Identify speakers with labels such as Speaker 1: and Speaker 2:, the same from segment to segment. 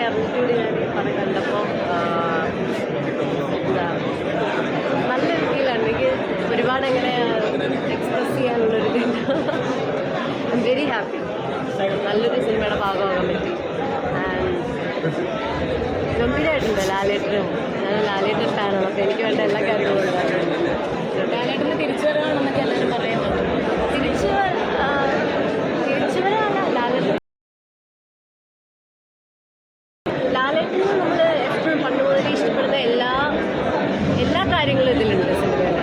Speaker 1: അറിഞ്ഞിട്ടുകൂടി ഞാൻ ഈ പടം കണ്ടപ്പോൾ എന്താ നല്ല ഫീലാണ് എനിക്ക് ഒരുപാട് അങ്ങനെ എക്സ്പ്രസ് ചെയ്യാനുള്ളൊരിതില്ല ഐ എം വെരി ഹാപ്പി നല്ലൊരു സിനിമയുടെ ഭാഗമാകാൻ പറ്റി. ഗംഭീരമായിട്ടുണ്ട് ലാലേട്ടനും. ഞാൻ ലാലേട്ടൻ ഫാനാണ് അപ്പോൾ എനിക്ക് വേണ്ട എല്ലാ കാര്യങ്ങളും ഉണ്ടായിരുന്നു
Speaker 2: ലാലേട്ടന് തിരിച്ചു വരണമെന്നൊക്കെ എല്ലാവരും പറയുന്നുണ്ട്
Speaker 1: തിരിച്ചു വ- ആ, തിരിച്ചു വരാനല്ല ലാലേട്ടൻ ലാലേട്ടന് നമ്മൾ എപ്പോഴും പണ്ട് മുതലേ ഇഷ്ടപ്പെടുന്ന എല്ലാ എല്ലാ കാര്യങ്ങളും ഇതിലുണ്ട് സിനിമയിൽ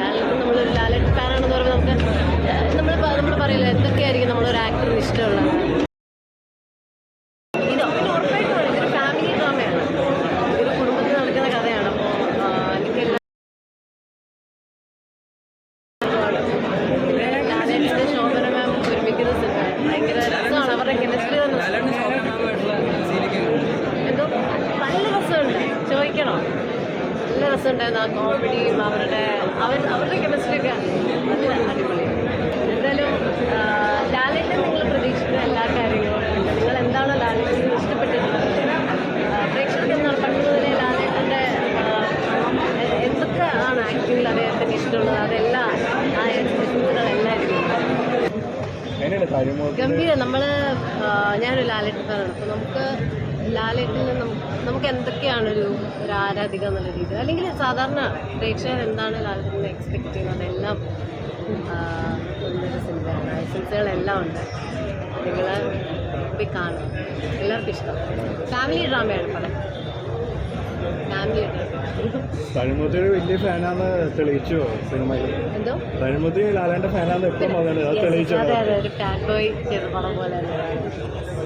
Speaker 1: ലാലേട്ടൻ നമ്മൾ ലാലേട്ടൻ ഫാനാണെന്ന് പറയുമ്പോൾ നമുക്ക് നമ്മൾ നമ്മൾ പറയില്ല എന്തൊക്കെയായിരിക്കും നമ്മളൊരു ആക്ടറിന് ഇഷ്ടമുള്ളത് ഇത് പിന്നെ ഉറപ്പായിട്ടും ആണ്. ഇതൊരു ഫാമിലി ഡ്രാമയാണ് ഒരു കുടുംബത്തിൽ നടക്കുന്ന കഥയാണ് അപ്പോൾ എനിക്ക് എല്ലാ ലാലേട്ടന്റെ ശോഭന മാം ഒരുമിക്കുന്ന സിനിമ ഭയങ്കര രസമുണ്ട്. ചോദിക്കണോ? നല്ല രസമുണ്ടായിരുന്നു ആ കോമഡിയും അവരുടെ അവർ അവരുടെ കെമിസ്ട്രിയൊക്കെ അടിപൊളിയാണ് എന്തായാലും ആ, ലാലേട്ടൻ നിങ്ങൾ പ്രതീക്ഷിക്കുന്ന എല്ലാ കാര്യങ്ങളും ഉണ്ട്. നിങ്ങൾ എന്താണോ ലാലേട്ടൻ ഇഷ്ടപ്പെട്ടിട്ടുള്ളത് ആ, പ്രേക്ഷകർക്ക് എന്താണ് പണ്ട് മുതലേ ലാലേട്ടന്റെ ആ, എ- എന്തൊക്കെ ആണ് ആക്ടിങ്ങിൽ ഇഷ്ടമുള്ളത്. അതെല്ലാം ആ ഗംഭീര. നമ്മൾ ഞാനൊരു ലാലേട്ടൻ ഫാനാണ്. അപ്പോൾ നമുക്ക് ലാലേട്ടനിൽ നമുക്ക് എന്തൊക്കെയാണ് എന്തൊക്കെയാണൊരു ഒരു ആരാധിക എന്നുള്ള രീതി? അല്ലെങ്കിൽ സാധാരണ പ്രേക്ഷകർ എന്താണ് ലാലേട്ടനെ എക്സ്പെക്ട് ചെയ്യുന്നത്? അതെല്ലാം സിനിമകളെല്ലാം സിനിമയാണ്. ഉണ്ട്. നിങ്ങൾ പോയി കാണും എല്ലാവർക്കും ഇഷ്ടം. ഫാമിലി ഡ്രാമയാണ് പടം.
Speaker 3: തഴിമുത്തിൽ വലിയ ഫാനാന്ന് തെളിയിച്ചു സിനിമയിൽ.
Speaker 1: എന്തോ?
Speaker 3: തഴിമുത്തിൽ ലാലാന്റെ ഫാനാന്ന് എപ്പം പറഞ്ഞത് അത് തെളിയിച്ചോ.